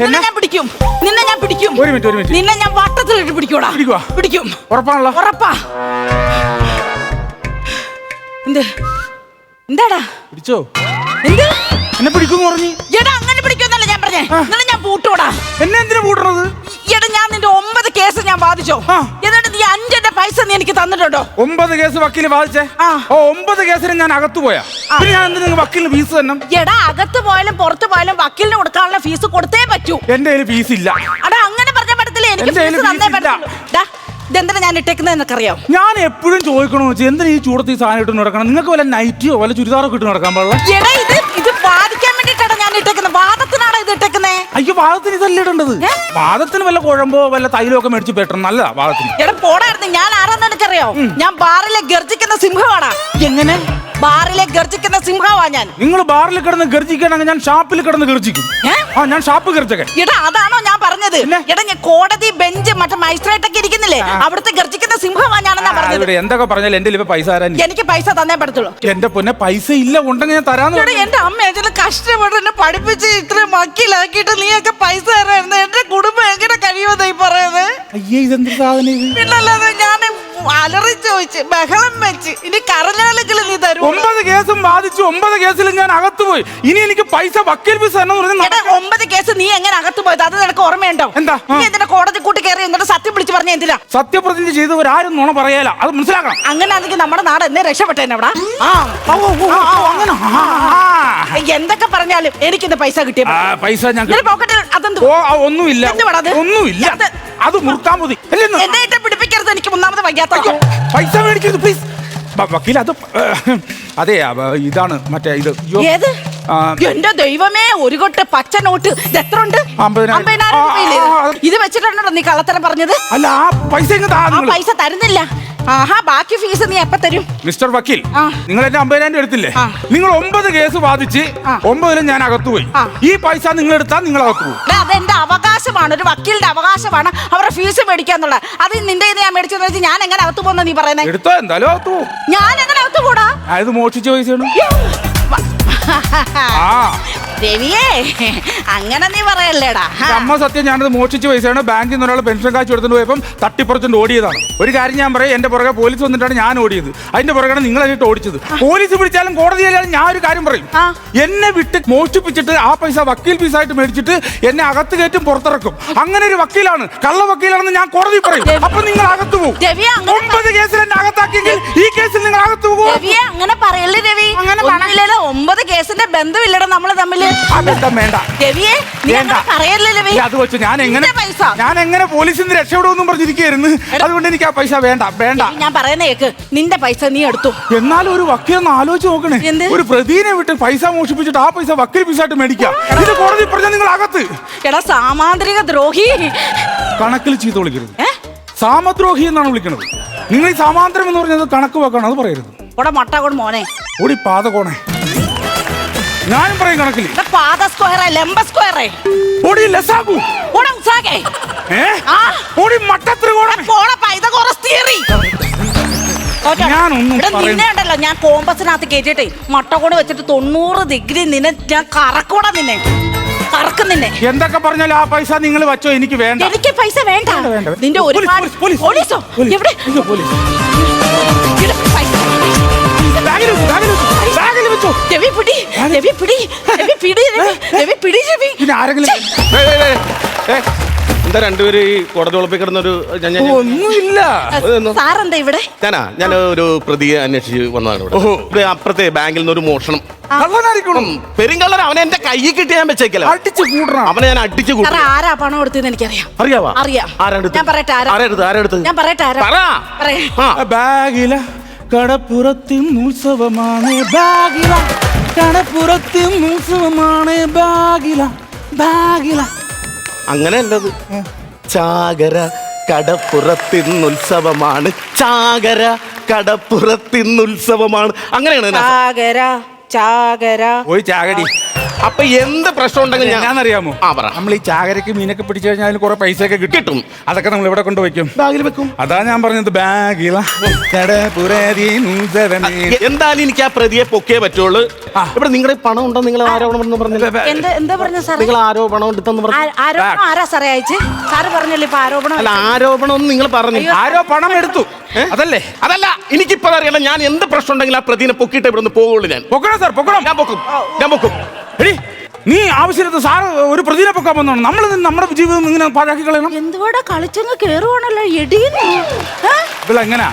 നിന്നെ? ഞാൻ പിടിക്കും. നിന്നെ ഞാൻ പിടിക്കും. ഒരു മിനിറ്റ്, ഒരു മിനിറ്റ്. നിന്നെ ഞാൻ വട്ടത്തിലിട്ട് പിടിക്കൂടാ. പിടിക്കുവാ? പിടിക്കും. ഉറപ്പാണല്ലോ. ഉറപ്പാ. എന്ത്? എന്താടാ? പിടിച്ചോ? എന്ത്? എന്നെ പിടിക്കും പറഞ്ഞു. എടാ അങ്ങനെ പിടിക്കുമെന്നല്ല ഞാൻ പറഞ്ഞേ. എന്നാലും ഞാൻ പൂട്ടൂടാ എന്നെ എന്തിനാ കൂട്ടണത് എടാ ഞാൻ നിന്റെ ഒമ്പത് കേസ് ഞാൻ ബാധിച്ചോ ആ. എന്നിട്ട് നീ അഞ്ചെന്റെ പൈസ നീ എനിക്ക് തന്നിട്ടുണ്ടോ? ഒമ്പത് കേസ് വക്കീൽ വാദിച്ചേ. ആ. ഓ ഒമ്പത് കേസിന് ഞാൻ അകത്തു പോയാ. പിന്നെ ഞാൻ എന്തിനാ വക്കീലിന് ഫീസ് തന്നെ എടാ അകത്ത് പോയാലും പുറത്ത് പോയാലും വക്കീലിന് കൊടുക്കാനുള്ള ഫീസ് കൊടുത്തേ പറ്റൂ. എന്റെ കയ്യിൽ ഫീസ് ഇല്ല. അടാ അങ്ങനെ പറഞ്ഞ പറ്റത്തില്ല. എനിക്ക് എന്റെ ഫീസ് കയ്യിൽ തന്നേ fees ഇല്ല. ഇതെന്തിനാ ഞാൻ ഇട്ടേക്കുന്നത് എന്നൊക്കറിയാം ഞാൻ എപ്പോഴും ചോദിക്കണോ വെച്ചാൽ എന്തിനാ ഈ ചൂടത്ത് ഈ സാധനം ഇട്ട് നടക്കണം? നിങ്ങൾക്ക് വല്ല നൈറ്റിയോ വല്ല ചുരിദാറോ ഇട്ട് നടക്കാൻ പാടില്ല എടാ ഇത് ഇത് അയ്യോ വാദത്തിന് ഇതല്ല ഇടേണ്ടത്? വാദത്തിന് വല്ല കുഴമ്പോ വല്ല തൈലോ ഒക്കെ മേടിച്ച് പെട്ടണം. നല്ലതാ വാദത്തിന്. എടാ പോടായിരുന്നു ഞാൻ ആരാന്ന് എനിക്കറിയോ? ഞാൻ ബാറിലെ ഗർജിക്കുന്ന സിംഹമാണ് എങ്ങനെ? ബാറിലെ ഗർജിക്കുന്ന സിംഹമാ ഞാൻ. നിങ്ങൾ ബാറിൽ കിടന്ന് ഗർജിക്കണെങ്കിൽ ഞാൻ ഷാപ്പിൽ കിടന്ന് ഗർജിക്കും. ഏ? ആ ഞാൻ ഷാപ്പ് ഗർജകൻ. എടാ അതാണോ ഞാൻ പറഞ്ഞത്? പിന്നെ? എടാ ഞാൻ കോടതി ബെഞ്ച് മറ്റേ മജിസ്ട്രേറ്റ് ഒക്കെ ഇരിക്കുന്നില്ലേ അവിടുത്തെ ഗർജിക്കുന്ന സിംഹമാ ഞാനെന്നാ പറഞ്ഞത്? ഇവിടെ എന്തൊക്കെ പറഞ്ഞാലും എന്റെ ഇപ്പൊ പൈസ തരാൻ എനിക്ക് പൈസ തന്നേ പറ്റത്തുള്ളൂ. എന്റെ പൊന്നെ പൈസ ഇല്ല ഉണ്ടെങ്കിൽ ഞാൻ തരാന്ന് എടാ പറഞ്ഞു. എന്റെ അമ്മ ഇതിന് കഷ്ടപ്പെട്ട് എന്നെ പഠിപ്പിച്ച് ഇത്രയും മക്കിലാക്കിയിട്ട് നീയൊക്കെ പൈസ തരായിരുന്നു. എന്റെ കുടുംബം എങ്ങനെ കഴിയുമെന്നാ ഈ പറയുന്നത്? അയ്യേ ഇതെന്ത് സാധനം ഇത്? പിന്നല്ലാതെ ഞാൻ ചോദിച്ച് ബഹളം വെച്ച്. ഇനി കറഞ്ഞാലെങ്കിൽ നീ തരും ഒമ്പത് കേസും ബാധിച്ചു ഒമ്പത് കേസിലും ഞാൻ അകത്ത് പോയി ഇനി എനിക്ക് പൈസ വക്കീൽ ഫീസ് എന്ന് ഒമ്പത് കേസ് നീ എങ്ങനെ അകത്ത് പോയത് അത് നിനക്ക് ഓർമ്മയുണ്ടോ? എന്താ? നീ എന്തിനാ കോടതി കൂട്ടി കയറി എന്നിട്ട് സത്യം വിളിച്ച് പറഞ്ഞ എന്തിനാ? സത്യപ്രതിജ്ഞ ചെയ്തവരാരും നുണ പറയാല. അത് മനസ്സിലാക്കണം. അങ്ങനെയാണെങ്കിൽ നമ്മുടെ നാട് എന്നെ രക്ഷപ്പെട്ടേനെ അവിടെ. അങ്ങനെ. എന്തൊക്കെ പറഞ്ഞാലും എനിക്കിന്ന് പൈസ കിട്ടിയ പൈസ ഞാൻ ഒന്നുമില്ല? ഒന്നുമില്ല. അത് മുറുക്കാൻ മതി. എന്നെ? ഇട്ട് പിടിപ്പിക്കരുത്. എനിക്ക് മൂന്നാമത് വയ്യാത്ത പൈസ മേടിക്കരുത് പ്ലീസ് വക്കീൽ അത് അതെ ഇതാണ് മറ്റേ ഇത്. ഏത്? എന്റെ ദൈവമേ ഒരു കൊട്ട് പച്ച നോട്ട്. ഇത് എത്ര ഉണ്ട് അമ്പതിനായിരം. രൂപയില്ലേ. ഇത്? വെച്ചിട്ടുണ്ടോ നീ കള്ളത്തരം പറഞ്ഞത്? അല്ല ആ പൈസ ആ പൈസ തരുന്നില്ല. ആഹാ ബാക്കി ഫീസ് നീ എപ്പ തരും? മിസ്റ്റർ വക്കീൽ നിങ്ങൾ എന്റെ അമ്പതിനായിരം രൂപ എടുത്തില്ലേ? നിങ്ങൾ ഒമ്പത് കേസ് വാദിച്ച്. ഒമ്പതിലും ഞാൻ അകത്തു പോയി. ഈ പൈസ നിങ്ങൾ എടുത്താൽ നിങ്ങൾ അകത്തു പോകും. അതെന്റെ അവകാശമാണ് ഒരു വക്കീലിന്റെ അവകാശമാണ് അവരുടെ ഫീസ് മേടിക്കാന്നുള്ളത്. അത് നിന്റെ ഞാൻ മേടിച്ചെന്ന് വെച്ചാൽ ഞാൻ എങ്ങനെ അകത്തു പോകുന്ന നീ പറയുന്നത് എടുത്തോ എന്തായാലും അകത്തു പോകും. ഞാൻ എങ്ങനെ അകത്തു പോടാ? ഇത് മോഷിച്ച പൈസയാണ്? ആ. രവിയേ അങ്ങനെ നീ പറയല്ലേടാ. അമ്മ സത്യം ഞാനത് മോഷിച്ച പൈസയാണ്. ബാങ്കിൽ നിന്ന് ഒരാൾ പെൻഷൻ കാശ് എടുത്തുകൊണ്ട് പോയപ്പം തട്ടിപ്പുറച്ചുകൊണ്ട് ഓടിയതാണ്. ഒരു കാര്യം ഞാൻ പറയാം എന്റെ പുറകെ പോലീസ് വന്നിട്ടാണ് ഞാൻ ഓടിയത്. അതിന്റെ പുറകെയാണ് നിങ്ങൾ എന്നിട്ട് ഓടിച്ചത്. പോലീസ് പിടിച്ചാലും കോടതിയിലാലും ഞാൻ ഒരു കാര്യം പറയും. എന്നെ വിട്ട് മോഷിപ്പിച്ചിട്ട് ആ പൈസ വക്കീൽ ഫീസായിട്ട് മേടിച്ചിട്ട് എന്നെ അകത്ത് കയറ്റും പുറത്തിറക്കും. അങ്ങനെ ഒരു വക്കീലാണ് കള്ള വക്കീലാണെന്ന് ഞാൻ കോടതി പറയും. അപ്പൊ നിങ്ങൾ അകത്ത് പോകും ഒമ്പത് കേസിൽ എന്നെ അകത്താക്കിയെങ്കിൽ ഈ കേസിൽ നിങ്ങൾ അകത്ത് പോകും അങ്ങനെ പറയല്ലേ രവി? പറ- ഒമ്പത് കേസിന്റെ ബന്ധമില്ലടോ നമ്മൾ തമ്മിൽ. അതെന്താ വേണ്ട. രവിയെ നീ വേണ്ട. അങ്ങനെ പറയല്ലേ ഇല്ല, അത് വെച്ച് ഞാൻ എങ്ങനെ നിന്റെ പൈസ. ഞാൻ എങ്ങനെ പോലീസിൽ നിന്ന് രക്ഷപ്പെടുമെന്നും പറഞ്ഞിരിക്കുന്നു അതുകൊണ്ട് എനിക്ക് ആ പൈസ വേണ്ട വേണ്ട. ഞാൻ പറയുന്ന കേക്ക്. നിന്റെ പൈസ നീ എടുത്തു. എന്നാലും ഒരു വക്കീലൊന്ന് ആലോചിച്ച് നോക്കണേ. എന്ത്? ഒരു പ്രതിനെ വിട്ട് പൈസ മോഷിപ്പിച്ചിട്ട് ആ പൈസ വക്കീൽ പീസായിട്ട് മേടിക്കാം ഇത് കോടതി പറഞ്ഞാൽ നിങ്ങൾ അകത്ത്. എടാ സാമാന്തരിക ദ്രോഹി. കണക്കിൽ ചീത്ത വിളിക്കരുത്. ഏ? സാമദ്രോഹി എന്നാണ് വിളിക്കുന്നത് നിങ്ങൾ ഈ സാമാന്തരം എന്ന് പറഞ്ഞത് കണക്ക് വെക്കണം അത് പറയരുത്. ഇവിടെ മൊട്ട കൊണ്ട് മോനെ. ഓടി പാതകോണേ ഞാനും പറയും കണക്കിൽ പാത സ്ക്വയറേ ലംബ സ്ക്വയറേ ഓടി ലസാഗു ഓടം സാകേ ഏ? ആ. ഓടി മട്ടത്രികോണേ പോണ പൈതകോറസ് തിയറി. ഞാനൊന്നും ഇവിടെ പറയുന്ന- നിന്നെ ഉണ്ടല്ലോ ഞാൻ കോമ്പസിനകത്ത് കയറ്റിട്ടെ മട്ട കൊണ്ട് വെച്ചിട്ട് തൊണ്ണൂറ് ഡിഗ്രി നിന്നെ ഞാൻ കറക്കൂടാ നിന്നെ. കറക്കും നിന്നെ. എന്തൊക്കെ പറഞ്ഞാലും ആ പൈസ നിങ്ങൾ വെച്ചോ എനിക്ക് വേണ്ട. എനിക്ക് പൈസ വേണ്ട. വേണ്ട, വേണ്ട. നിന്റെ ഒരു ഒരുപാട് പോലീസ്, പോലീസ്. പോലീസോ? പോലീസ്. എവിടെ? അയ്യോ, പോലീസ്. ഇവിടെ പൈസ. ബാഗിൽ രവി പിടി രവി പിടി രവി പിടി രവി പിടി രവി. പിന്നെ ആരെങ്കിലും ഏയ് ഏയ് ഏയ് ഏയ്. എന്താ രണ്ടുപേര് ഈ കോടതി ഉളപ്പിൽ കിടന്നൊരു ഞാൻ ഞാൻ- ഞാൻ- ഒന്നുമില്ല. അതൊന്നും. സാറെന്താ ഇവിടെ? ഞാനാ ഞാൻ ഒരു പ്രതിയെ അന്വേഷിച്ച് വന്നതാണ് ഇവിടെ. ഓഹോ. ഇവിടെ അപ്പുറത്തെ ബാങ്കിൽ നിന്ന് ഒരു മോഷണം കള്ളനായിരിക്കണം? പെരുങ്കള്ളൻ അവനെ എന്റെ കൈ കിട്ടി ഞാൻ വെച്ചേക്കല. അടിച്ചു കൂട്ടണം. അവനെ ഞാൻ അടിച്ചു സാറേ കൂട്ടി ആരാ പണം കൊടുത്തതെന്ന് എനിക്കറിയാം. അറിയാവോ? അറിയാം. ആരാടുത്ത് ഞാൻ പറയട്ടെ, ആരാ? ആരെടുത്ത് ആരെടുത്ത് ഞാൻ പറയട്ടെ ആരാ? പറ. പറയാം. ബാഗില കടപ്പുറത്തിൻ ഉത്സവമാണ് ബാഗില. കടപ്പുറത്തും ഉത്സവമാണ് ബാഗില. ബാഗില. അങ്ങനെ അല്ലത് ചാകര കടപ്പുറത്തിന്നുത്സവമാണ്. ചാകര കടപ്പുറത്തിന്നുത്സവമാണ്. അങ്ങനെയാണ്. ചാകര ചാകര. പോയി ചാകടി. അപ്പൊ എന്ത് പ്രശ്നം ഉണ്ടെങ്കിൽ ഞാൻ ഞാനറിയാമോ ആ, പറ. നമ്മൾ ഈ ചാകരക്ക് മീനൊക്കെ പിടിച്ചു കഴിഞ്ഞാൽ അതിന് കുറെ പൈസയൊക്കെ കിട്ടും. കിട്ടും. അതൊക്കെ നമ്മൾ ഇവിടെ കൊണ്ടുവയ്ക്കും ബാഗിൽ വെക്കും. അതാ ഞാൻ പറഞ്ഞത് ബാഗില. എ- എന്തായാലും എനിക്ക് ആ പ്രതിയെ പൊക്കേ പറ്റുള്ളൂ. ആ. ഇവിടെ നിങ്ങളുടെ പണം ഉണ്ടോ? നിങ്ങൾ ആരോപണം പറഞ്ഞില്ല? എന്താ എന്താ പറഞ്ഞ സാറേ? നിങ്ങൾ ആരോപണം എടുത്തെന്ന് പറഞ്ഞു ആ- ആരോപണം ആരാ സാറേ അയച്ച്? സാറ് പറഞ്ഞല്ലോ ഇപ്പൊ ആരോപണം? അല്ല ആരോപണം നിങ്ങൾ പറഞ്ഞു ആരോ പണം എടുത്തു. അതല്ലേ? അതല്ല എനിക്കിപ്പോ അറിയണം ഞാൻ എന്ത് പ്രശ്നം ഉണ്ടെങ്കിലും ആ പ്രതിനെ പൊക്കിയിട്ട് ഇവിടെ നിന്ന് പോകുള്ളൂ ഞാൻ. പൊക്കണം സാർ? പൊക്കണം? ഞാൻ പൊക്കും. ഞാൻ പൊക്കും. എടി നീ ആവശ്യമില്ലാത്ത സാറ് ഒരു പ്രതിനെ പൊക്കാൻ വന്നാണ് നമ്മൾ നമ്മുടെ ജീവിതം ഇങ്ങനെ പാഴാക്കി കളയണം. എന്തുവാടാ കളിച്ചങ്ങ് കേറുവാണല്ലോ എടീന്ന് എങ്ങനാ